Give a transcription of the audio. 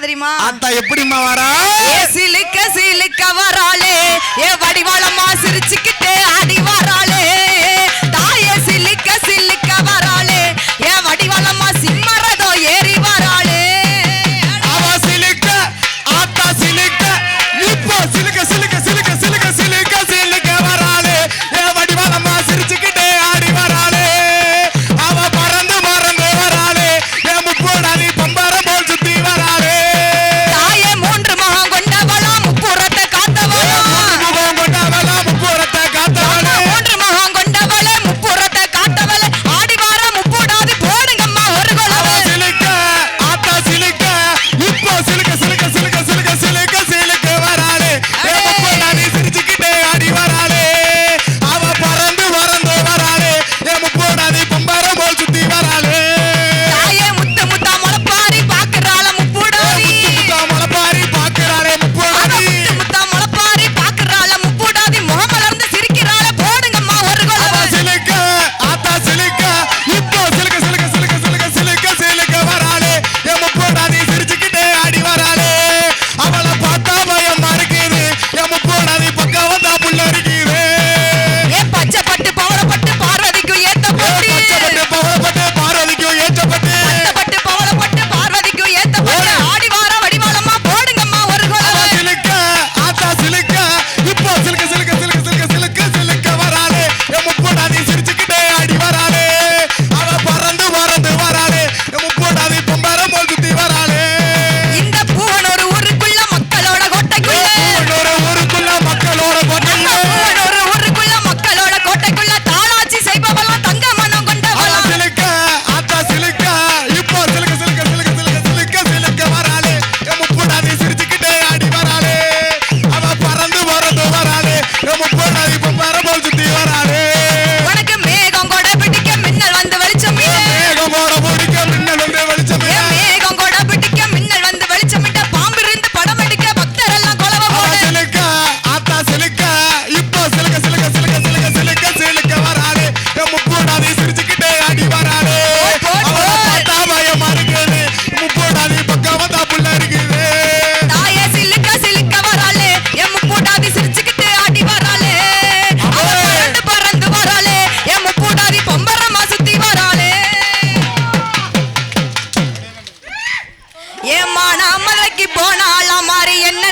தெரியுமா? ஆத்தா எப்படிம்மா வரா சிலுக்க சிலுக்க வராளே ஏ வடிவாளம்மா சிரிச்சுக்கிட்டே போனா மலைக்கு போனாலாம் மாறி என்ன